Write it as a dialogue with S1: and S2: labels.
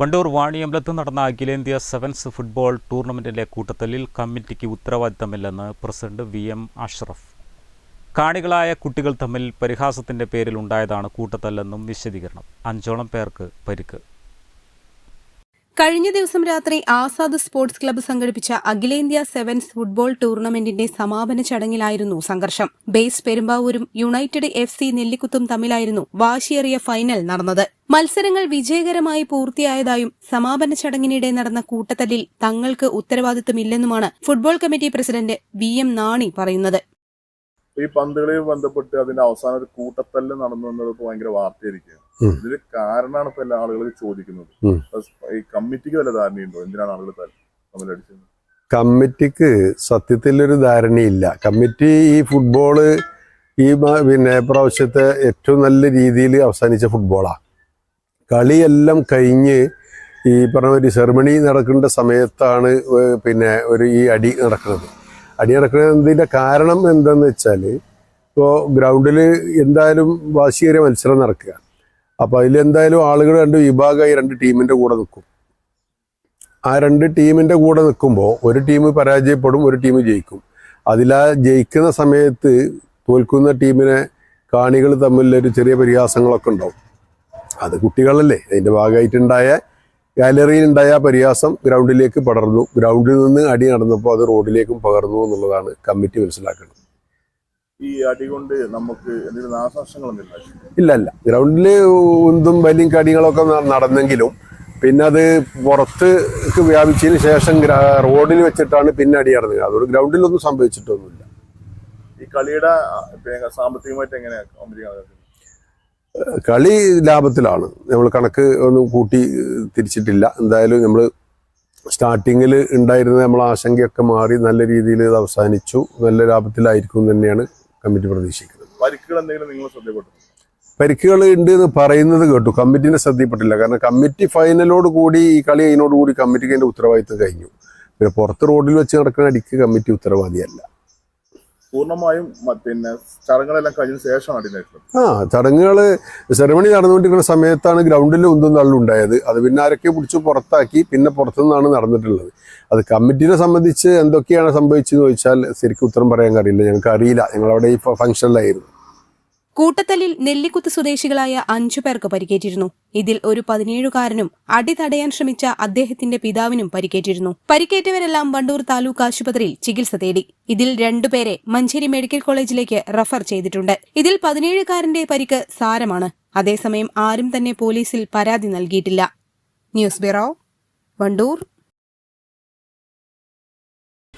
S1: Wandoor വാണിയമ്പലത്ത് നടന്ന അഖിലേന്ത്യാ sevens football ടൂർണമെന്റിലെ കൂട്ടത്തലിൽ കമ്മിറ്റിക്ക് ഉത്തരവാദിത്തമില്ലെന്ന് പ്രസിഡന്റ് വി എം അഷ്റഫ്. കാണികളായ കുട്ടികൾ തമ്മിൽ പരിഹാസത്തിന്റെ പേരിൽ ഉണ്ടായതാണ് കൂട്ടത്തല്ലെന്നും വിശദീകരണം. അഞ്ചോളം പേർക്ക് പരിക്ക്.
S2: കഴിഞ്ഞ ദിവസം രാത്രി ആസാദ് സ്പോർട്സ് ക്ലബ്ബ് സംഘടിപ്പിച്ച അഖിലേന്ത്യാ സെവൻസ് ഫുട്ബോൾ ടൂർണമെന്റിന്റെ സമാപന ചടങ്ങിലായിരുന്നു സംഘർഷം. ബേസ് പെരുമ്പാവൂരും യുണൈറ്റഡ് എഫ് സി നെല്ലിക്കുത്തും തമ്മിലായിരുന്നു വാശിയേറിയ ഫൈനൽ നടന്നത്. മത്സരങ്ങൾ വിജയകരമായി പൂർത്തിയായതായും സമാപന ചടങ്ങിനിടെ നടന്ന കൂട്ടത്തല്ലിൽ തങ്ങൾക്ക് ഉത്തരവാദിത്തമില്ലെന്നുമാണ് football committee president V M Nani പറയുന്നത്.
S3: ഈ പന്തുകളിൽ ബന്ധപ്പെട്ട് അതിന്റെ അവസാനം ഒരു കൂട്ടത്തല്ല് നടന്നു എന്നത് ഇപ്പൊ ഭയങ്കര വാർത്തയായിരിക്കും ഇതിന് കാരണമാണ് ഇപ്പൊ എല്ലാ ആളുകൾ ചോദിക്കുന്നത്. ഈ കമ്മിറ്റിക്ക് വല്ല ധാരണയുണ്ടോ? എന്തിനാണ് ആളുകൾ തമ്മിലടിച്ചത്
S4: കമ്മിറ്റിക്ക് സത്യത്തിൽ ഒരു ധാരണയില്ല. കമ്മിറ്റി ഈ ഫുട്ബോൾ ഈ പിന്നെ പ്രാവശ്യത്തെ ഏറ്റവും നല്ല രീതിയിൽ അവസാനിച്ച ഫുട്ബോളാണ് കളിയെല്ലാം കഴിഞ്ഞ് ഈ പറഞ്ഞ ഒരു സെറമണി നടക്കേണ്ട സമയത്താണ് പിന്നെ ഒരു ഈ അടി നടക്കുന്നത്. അടി നടക്കുന്നതിന്റെ കാരണം എന്താന്ന് വെച്ചാൽ ഇപ്പോൾ ഗ്രൗണ്ടിൽ എന്തായാലും വാശിയേറിയ മത്സരം നടക്കുക. അപ്പോൾ അതിലെന്തായാലും ആളുകൾ രണ്ട് വിഭാഗമായി രണ്ട് ടീമിന്റെ കൂടെ നിൽക്കും. ആ രണ്ട് ടീമിന്റെ കൂടെ നിൽക്കുമ്പോൾ ഒരു ടീം പരാജയപ്പെടും ഒരു ടീം ജയിക്കും. അതിലാ ജയിക്കുന്ന സമയത്ത് തോൽക്കുന്ന ടീമിനെ കാണികൾ തമ്മിലൊരു ചെറിയ പരിഹാസങ്ങളൊക്കെ ഉണ്ടാവും. അത് കുട്ടികളല്ലേ അതിന്റെ ഭാഗമായിട്ടുണ്ടായ ഗാലറിയിലുണ്ടായ ഉണ്ടായ പരിഹാസം ഗ്രൗണ്ടിലേക്ക് പടർന്നു. ഗ്രൗണ്ടിൽ നിന്ന് അടി നടന്നപ്പോൾ അത് റോഡിലേക്കും പകർന്നു എന്നുള്ളതാണ് കമ്മിറ്റി മനസ്സിലാക്കുന്നത്
S3: ഈ അടി കൊണ്ട് നമുക്ക് എന്തെങ്കിലും നാശനഷ്ടങ്ങളൊന്നും ഇല്ല?
S4: ഇല്ല ഗ്രൗണ്ടിൽ ഉന്തും വലിയും കടികളൊക്കെ നടന്നെങ്കിലും പിന്നെ അത് പുറത്തേക്ക് വ്യാപിച്ചതിന് ശേഷം റോഡിൽ വെച്ചിട്ടാണ് പിന്നെ അടി നടന്നത്. അതുകൊണ്ട് ഗ്രൗണ്ടിലൊന്നും സംഭവിച്ചിട്ടൊന്നുമില്ല.
S3: ഈ കളിയുടെ സാമ്പത്തികമായിട്ട് എങ്ങനെയാണ്
S4: കളി ലാഭത്തിലാണ്. നമ്മൾ കണക്ക് ഒന്നും കൂട്ടി തിരിച്ചിട്ടില്ല. എന്തായാലും നമ്മൾ സ്റ്റാർട്ടിങ്ങിൽ ഉണ്ടായിരുന്ന നമ്മൾ ആശങ്കയൊക്കെ മാറി നല്ല രീതിയിൽ ഇത് അവസാനിച്ചു. നല്ല ലാഭത്തിലായിരിക്കും എന്ന് തന്നെയാണ് കമ്മിറ്റി പ്രതീക്ഷിക്കുന്നത്.
S3: പരിക്കുകൾ എന്തെങ്കിലും നിങ്ങൾ ശ്രദ്ധപ്പെട്ടു
S4: പരിക്കുകൾ ഉണ്ട് എന്ന് പറയുന്നത് കേട്ടു. കമ്മിറ്റിനെ ശ്രദ്ധയിൽപ്പെട്ടില്ല. കാരണം കമ്മിറ്റി ഫൈനലോട് കൂടി ഈ കളി അതിനോടുകൂടി കമ്മിറ്റിക്ക് അതിന്റെ ഉത്തരവാദിത്വം കഴിഞ്ഞു. പിന്നെ പുറത്ത് റോഡിൽ വെച്ച് നടക്കുന്ന അടിക്ക് കമ്മിറ്റി ഉത്തരവാദിയല്ല.
S3: പൂർണമായും പിന്നെ ചടങ്ങുകളെല്ലാം കഴിഞ്ഞ ശേഷമാണ് അടി നടക്കുന്നത്
S4: ആ ചടങ്ങുകൾ സെറമണി നടന്നുകൊണ്ടിരിക്കുന്ന സമയത്താണ് ഗ്രൗണ്ടിൽ ഉന്തും തള്ളും ഉണ്ടായത്. അത് പിന്നെ ആരൊക്കെ പിടിച്ച് പുറത്താക്കി പിന്നെ പുറത്തുനിന്നാണ് നടന്നിട്ടുള്ളത്. അത് കമ്മിറ്റിനെ സംബന്ധിച്ച് എന്തൊക്കെയാണ് സംഭവിച്ചതെന്ന് ചോദിച്ചാൽ ശരിക്കും ഉത്തരം പറയാൻ കഴിയില്ല ഞങ്ങൾക്ക് അറിയില്ല ഞങ്ങളവിടെ ഈ ഫംഗ്ഷനിലായിരുന്നു
S2: കൂട്ടത്തല്ലിൽ നെല്ലിക്കുത്ത് സ്വദേശികളായ അഞ്ചു പേർക്ക് പരിക്കേറ്റിരുന്നു. ഇതിൽ ഒരു പതിനേഴുകാരനും അടി തടയാൻ ശ്രമിച്ച അദ്ദേഹത്തിന്റെ പിതാവിനും പരിക്കേറ്റിരുന്നു. പരിക്കേറ്റവരെല്ലാം വണ്ടൂർ താലൂക്ക് ആശുപത്രിയിൽ ചികിത്സ തേടി. ഇതിൽ രണ്ടുപേരെ മഞ്ചേരി മെഡിക്കൽ കോളേജിലേക്ക് റഫർ ചെയ്തിട്ടുണ്ട്. ഇതിൽ പതിനേഴുകാരന്റെ പരിക്ക് സാരമാണ്. അതേസമയം ആരും തന്നെ പോലീസിൽ പരാതി നൽകിയിട്ടില്ല. News bureau Wandoor.